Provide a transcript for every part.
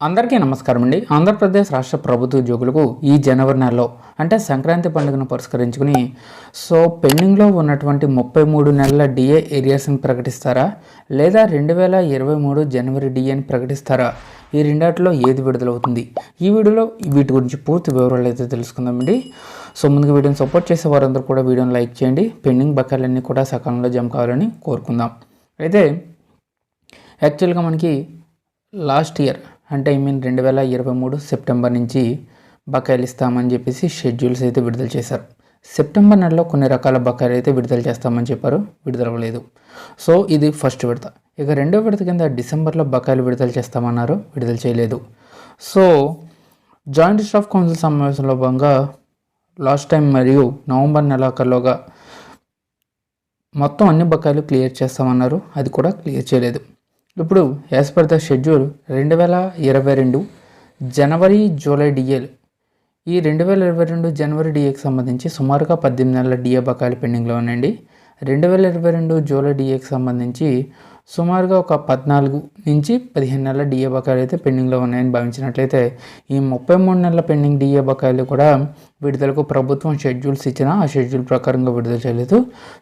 అందరికీ నమస్కారం అండి. ఆంధ్రప్రదేశ్ రాష్ట్ర ప్రభుత్వ ఉద్యోగులకు ఈ జనవరి నెలలో అంటే సంక్రాంతి పండుగను పురస్కరించుకుని సో పెండింగ్లో ఉన్నటువంటి ముప్పై మూడు నెలల డిఏ ఏరియాస్ని ప్రకటిస్తారా? లేదా రెండు వేల ఇరవై మూడు జనవరి డిఏని ప్రకటిస్తారా? ఈ రెండాటిలో ఏది విడుదలవుతుంది? ఈ వీడియోలో వీటి గురించి పూర్తి వివరాలు అయితే తెలుసుకుందామండి. సో ముందుగా వీడియోని సపోర్ట్ చేసే వారందరూ కూడా వీడియోని లైక్ చేయండి. పెండింగ్ బకాయిలన్నీ కూడా సకాలంలో జమ కావాలని కోరుకుందాం. అయితే యాక్చువల్గా మనకి లాస్ట్ ఇయర్ అంటే ఐ మీన్ రెండు వేల ఇరవై మూడు సెప్టెంబర్ నుంచి బకాయిలు ఇస్తామని చెప్పేసి షెడ్యూల్స్ అయితే విడుదల చేశారు. సెప్టెంబర్ నెలలో కొన్ని రకాల బకాయిలు అయితే విడుదల చేస్తామని చెప్పారు. విడుదలవ్వలేదు సో ఇది ఫస్ట్ విడత. ఇక రెండో విడత కింద డిసెంబర్లో బకాయిలు విడుదల చేస్తామన్నారు. విడుదల చేయలేదు. సో జాయింట్ స్టాఫ్ కౌన్సిల్ సమావేశంలో భాగంగా లాస్ట్ టైం మరియు నవంబర్ నెలాఖరులోగా మొత్తం అన్ని బకాయిలు క్లియర్ చేస్తామన్నారు. అది కూడా క్లియర్ చేయలేదు. ఇప్పుడు యాజ్ పర్ ద షెడ్యూల్ రెండు వేల ఇరవై రెండు జనవరి జూలై డిఏలు ఈ రెండు వేల ఇరవై రెండు జనవరి డిఏకి సంబంధించి సుమారుగా పద్దెనిమిది నెలల డిఏ బకాయిలు పెండింగ్లో ఉన్నాయండి రెండు వేల ఇరవై రెండు జూలై డిఏకి సంబంధించి సుమారుగా ఒక పద్నాలుగు నుంచి పదిహేను నెలల డిఏ బకాయిలు అయితే పెండింగ్లో ఉన్నాయని భావించినట్లయితే ఈ ముప్పై మూడు నెలల పెండింగ్ డిఏ బకాయిలు కూడా విడుదలకు ప్రభుత్వం షెడ్యూల్స్ ఇచ్చినా ఆ షెడ్యూల్ ప్రకారంగా విడుదల చేయలేదు.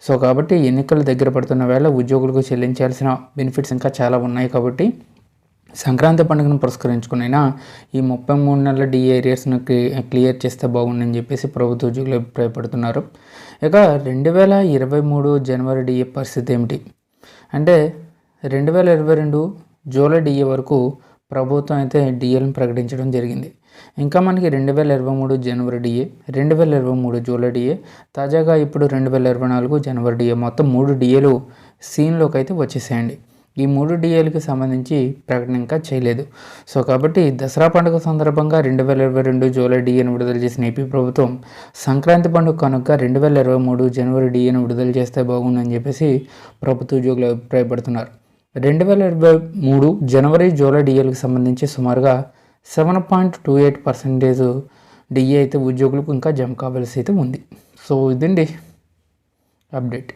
సో కాబట్టి ఎన్నికలు దగ్గర పడుతున్న వేళ ఉద్యోగులకు చెల్లించాల్సిన బెనిఫిట్స్ ఇంకా చాలా ఉన్నాయి కాబట్టి సంక్రాంతి పండుగను పురస్కరించుకునైనా ఈ ముప్పై మూడు నెలల డిఏ క్లియర్ చేస్తే బాగుందని చెప్పేసి ప్రభుత్వ ఉద్యోగులు అభిప్రాయపడుతున్నారు. ఇక రెండు వేల ఇరవై మూడు జనవరి డిఏ పరిస్థితి ఏమిటి? అంటే రెండు వేల ఇరవై రెండు జూలై డిఏ వరకు ప్రభుత్వం అయితే డిఏలను ప్రకటించడం జరిగింది. ఇంకా మనకి రెండు వేల ఇరవై మూడు జనవరి డిఏ రెండు వేల ఇరవై మూడు జూలై డిఏ తాజాగా ఇప్పుడు రెండు వేల ఇరవై నాలుగు జనవరి డిఏ మొత్తం మూడు డిఏలు సీన్లోకి అయితే వచ్చేసేయండి. ఈ మూడు డిఏలకు సంబంధించి ప్రకటన ఇంకా చేయలేదు. సో కాబట్టి దసరా పండుగ సందర్భంగా రెండు వేల ఇరవై రెండు జూలై డిఏను విడుదల చేసిన ఏపీ ప్రభుత్వం సంక్రాంతి పండుగ కనుక రెండు వేల ఇరవై మూడు జనవరి డిఏను విడుదల చేస్తే బాగుందని చెప్పేసి ప్రభుత్వ ఉద్యోగులు అభిప్రాయపడుతున్నారు. రెండు వేల ఇరవై మూడు జనవరి జూలై డిఏలకు సంబంధించి సుమారుగా seven point two eight percentage DA అయితే ఉద్యోగులకు ఇంకా జమ కావాల్సి అయితే ఉంది. సో ఇదండి. అప్డేట్.